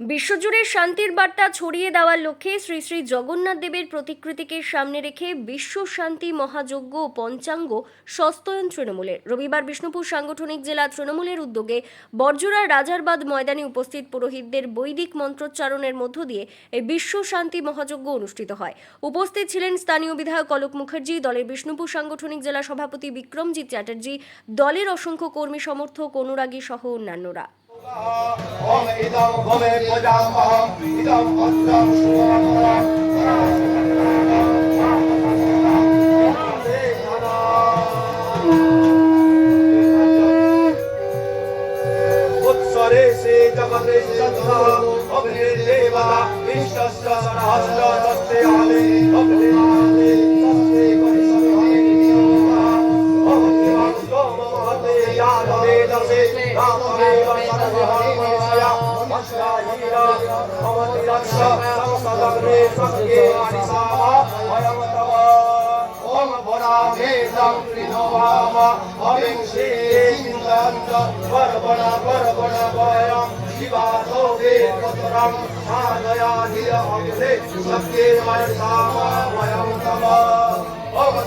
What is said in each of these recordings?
বিশ্বজুড়ে শান্তির বার্তা ছড়িয়ে দেওয়ার লক্ষ্যে শ্রী শ্রী জগন্নাথ দেবের প্রতিকৃতিকে সামনে রেখে বিশ্ব শান্তি মহাযজ্ঞ ও পঞ্চাঙ্গ সস্তয়ন তৃণমূলের। রবিবার বিষ্ণুপুর সাংগঠনিক জেলা তৃণমূলের উদ্যোগে বর্জরার রাজারবাদ ময়দানে উপস্থিত পুরোহিতদের বৈদিক মন্ত্রোচ্চারণের মধ্য দিয়ে এই বিশ্ব শান্তি মহাযজ্ঞ অনুষ্ঠিত হয়। উপস্থিত ছিলেন স্থানীয় বিধায়ক অলোক মুখার্জি, দলের বিষ্ণুপুর সাংগঠনিক জেলা সভাপতি বিক্রমজিৎ চ্যাটার্জি, দলের অসংখ্য কর্মী সমর্থক অনুরাগী সহ অন্যান্যরা। ॐ इदं भवे प्रजामहम् इदं भद्रं सुमङ्गलम् उत्सरे से जगते चन्द्रः अग्निर्देवता इष्टस्य सरहस्य तस्ते आले अग्निमाले দশে রামে সর্বহর্ম মায়া মশলাহীরা ভবতি রক্ষ সংসদগ্নে সঙ্গে মানিসামা ভয়ং তব ওম ভরামেদং কৃণবাম ভবিং শ্রী ইন্দন্ত পরবণা পরবণা ভয়ং শিবাতো বেদতরং সাধয়া নিরহংসে সঙ্গে মানিসামা ভয়ং তব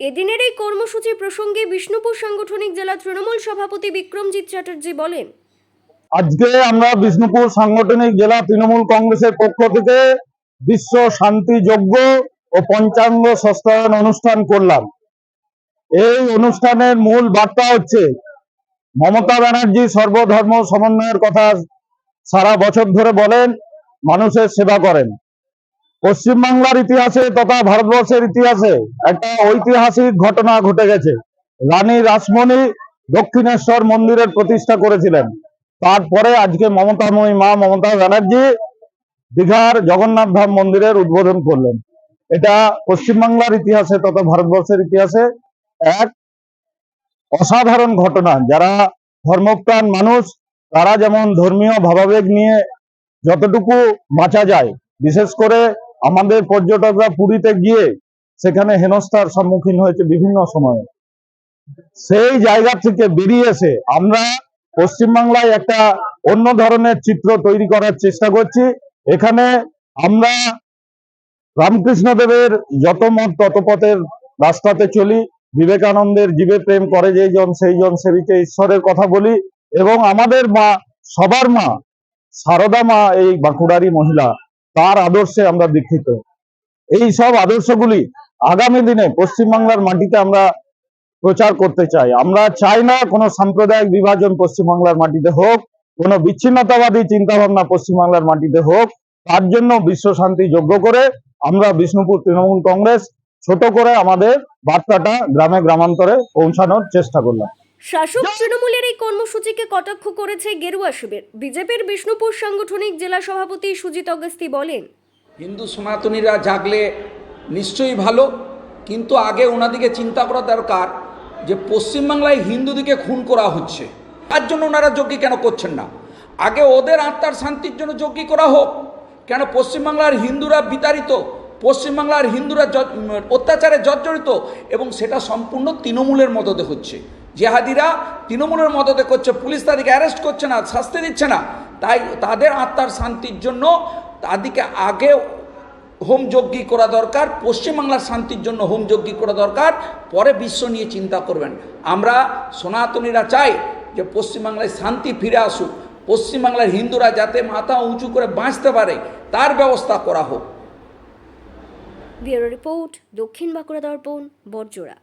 এদিনের এই কর্মসূচি প্রসঙ্গে বিষ্ণুপুর সাংগঠনিক জেলা তৃণমূল সভাপতি বিক্রমজিৎ চ্যাটার্জি বলেন আজকে আমরা বিষ্ণুপুর সাংগঠনিক জেলা তৃণমূল কংগ্রেসের পক্ষ থেকে বিশ্ব শান্তি যজ্ঞ ও পঞ্চাঙ্গ সস্তায়ন অনুষ্ঠান করলাম এই অনুষ্ঠানের মূল বার্তা হচ্ছে মমতা ব্যানার্জি সর্বধর্ম সমন্বয়ের কথা সারা বছর ধরে বলেন মানুষের সেবা করেন পশ্চিমবাংলার ইতিহাসে তথা ভারতবর্ষের ইতিহাসে একটা ঐতিহাসিক ঘটনা ঘটে গেছে। রানী রাসমণি দক্ষিণেশ্বর মন্দিরের প্রতিষ্ঠা করেছিলেন। তারপরে আজকে মমতাময়ী মা মমতা ব্যানার্জি দীঘার জগন্নাথ ধাম মন্দিরের উদ্বোধন করলেন। এটা পশ্চিমবাংলার ইতিহাসে তথা ভারতবর্ষের ইতিহাসে এক অসাধারণ ঘটনা। যারা ধর্মপ্রাণ মানুষ, তারা যেমন ধর্মীয় ভাবাবেগ নিয়ে যতটুকু বাঁচা যায়, বিশেষ করে আমাদের পর্যটকরা পুরীতে গিয়ে সেখানে হেনস্থার সম্মুখীন হয়েছে বিভিন্ন সময়ে। সেই জায়গা থেকে বেরিয়ে এসে আমরা পশ্চিমবাংলায় একটা অন্য ধরনের চিত্র তৈরি করার চেষ্টা করছি। এখানে আমরা রামকৃষ্ণ দেবের যত মত তত পথের রাস্তাতে চলি। বিবেকানন্দের জীবে প্রেম করে যেই জন, সেই জন সেবিকে ঈশ্বরের কথা বলি এবং আমাদের মা, সবার মা, সারদা মা, এই বাঁকুড়ারি মহিলা তার আদর্শে আমরা দীক্ষিত। এই সব আদর্শগুলি আগামী দিনে পশ্চিমবাংলার মাটিতে আমরা প্রচার করতে চাই। আমরা চাই না কোনো সাম্প্রদায়িক বিভাজন পশ্চিমবাংলার মাটিতে হোক, কোনো বিচ্ছিন্নতাবাদী চিন্তা ভাবনা পশ্চিমবাংলার মাটিতে হোক। তার জন্য বিশ্ব শান্তি যোগ্য করে আমরা বিষ্ণুপুর তৃণমূল কংগ্রেস ছোট করে আমাদের বার্তাটা গ্রামে গ্রামান্তরে পৌঁছানোর চেষ্টা করলাম। শাসক তৃণমূলের এই কর্মসূচিকে কটাক্ষ করেছে গেরুয়া শিবির। বিজেপির বিষ্ণুপুর সাংগঠনিক জেলা সভাপতি সুজিত অগস্তি বলেন হিন্দু সনাতনীরা জাগলে নিশ্চয়ই ভালো কিন্তু আগে ওনাদিকে চিন্তা করা দরকার যে পশ্চিমবাংলায় হিন্দুদিকে খুন করা হচ্ছে। তার জন্য ওনারা যজ্ঞী কেন করছেন না? আগে ওদের আত্মার শান্তির জন্য যজ্ঞী করা হোক। কেন পশ্চিমবাংলার হিন্দুরা বিতাড়িত? পশ্চিমবাংলার হিন্দুরা অত্যাচারে জর্জরিত এবং সেটা সম্পূর্ণ তৃণমূলের মদতে হচ্ছে। জেহাদিরা তৃণমূলের মদতে করছে, পুলিশ তাদেরকে অ্যারেস্ট করছে না, শাস্তি দিচ্ছে না। তাই তাদের আত্মার শান্তির জন্য তাদেরকে আগে হোম যজ্ঞী করা দরকার, পশ্চিমবাংলার শান্তির জন্য হোম যজ্ঞী করা দরকার, পরে বিশ্ব নিয়ে চিন্তা করবেন। আমরা সনাতনীরা চাই যে পশ্চিমবাংলায় শান্তি ফিরে আসুক, পশ্চিমবাংলার হিন্দুরা যাতে মাথা উঁচু করে বাঁচতে পারে, তার ব্যবস্থা করা হোক। রিপোর্ট দক্ষিণ বাঁকুড়া দর্পণ বর্জরা